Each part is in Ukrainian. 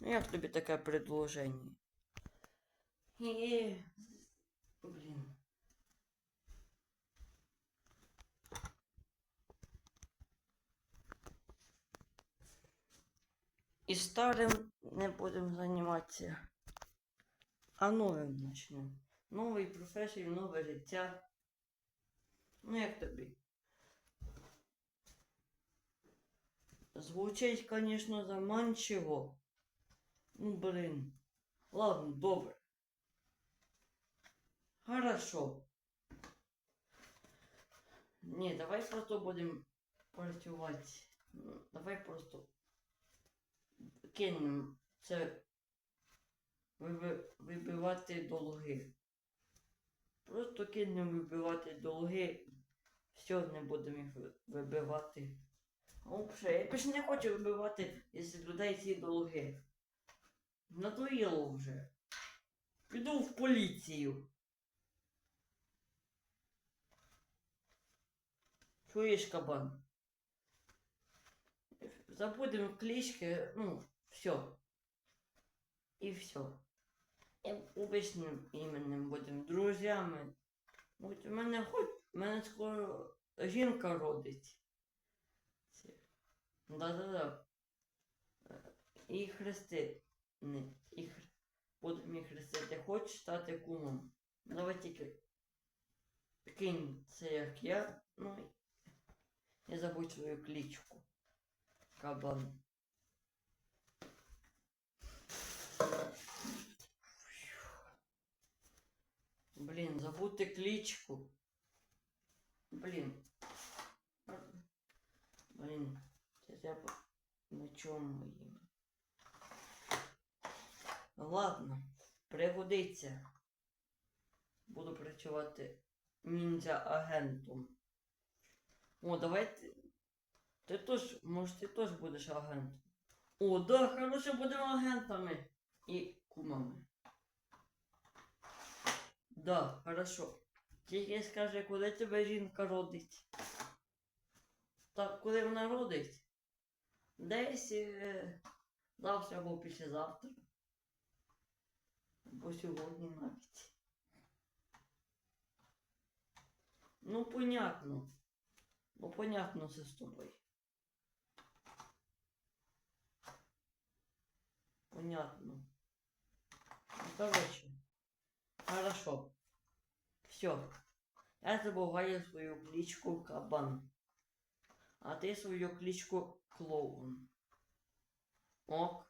Ну як тобі таке предложення? Е, блін. І старим не будемо займатися, а новим почнемо. Новий професій, нове життя. Ну як тобі? Звучить, звісно, заманчиво. Ну, блин. Ладно, добре. Хорошо. Ні, давай просто будемо працювати. Ну, Давай просто кинемо це вибивати долги. Просто кинемо вибивати долги. Все, не будемо їх вибивати. Взагалі, я більше не хочу вибивати із людей ці долги. Надоїло вже. Піду в поліцію. Чуєш, кабан? Забудемо клички, ну, все. І все. І обичним іменем будемо друзями. От у мене хоч, у мене скоро жінка родить. Да-да-да. Е, І хрести. І. Будемо їх хрестити. Хочеш стати кумом? Давай тільки кинь це як я. Ну, не забудь свою кличку. Кабан. Блін, забудьте кличку. Блін. Блін, це треба на чому їм. Ладно, пригодиться. Буду працювати ніндзя-агентом. О, давай ти. Ти теж, може, ти теж будеш агентом. О, да, хороше будемо агентами і кумами. Да, хорошо. Тільки скажи, коли тебе жінка родить. Так, коли вона родить? Десь е, завтра або післязавтра. Або сьогодні навіть. Ну, понятно. Ну, понятно, все з тобою. Понятно. Ну, короче. Хорошо. Все. Я забываю свою кличку Кабан. А ты свою кличку Клоун. Ок.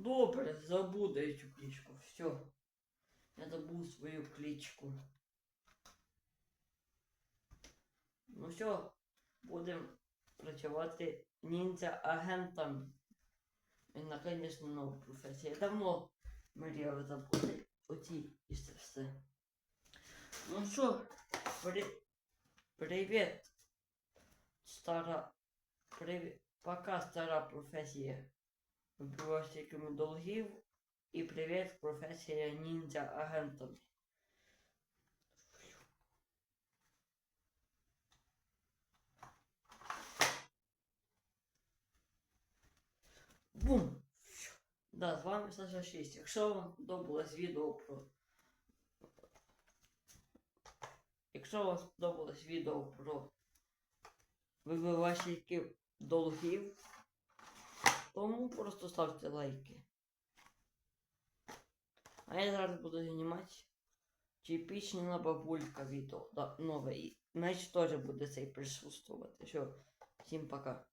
Добре, забуду я цю кличку. Все. Я забув свою кличку. Ну все, будемо працювати ніндзя-агентом. І наконець нова професія. Давно мріяв забути оці і це все. Ну що, при... привіт, стара. Привіт. Пока стара професія. Вибивачниками долгів. І привіт, професія ніндзя агентом. Бум! Да, з вами Саша 6. Якщо вам сподобалось відео про. Якщо вам сподобалось відео про вибивачників долгів, тому просто ставте лайки. А я зараз буду знімати типічна бабулька відео. Да, нове. І Меч теж буде цей присутствувати. Все, всім пока.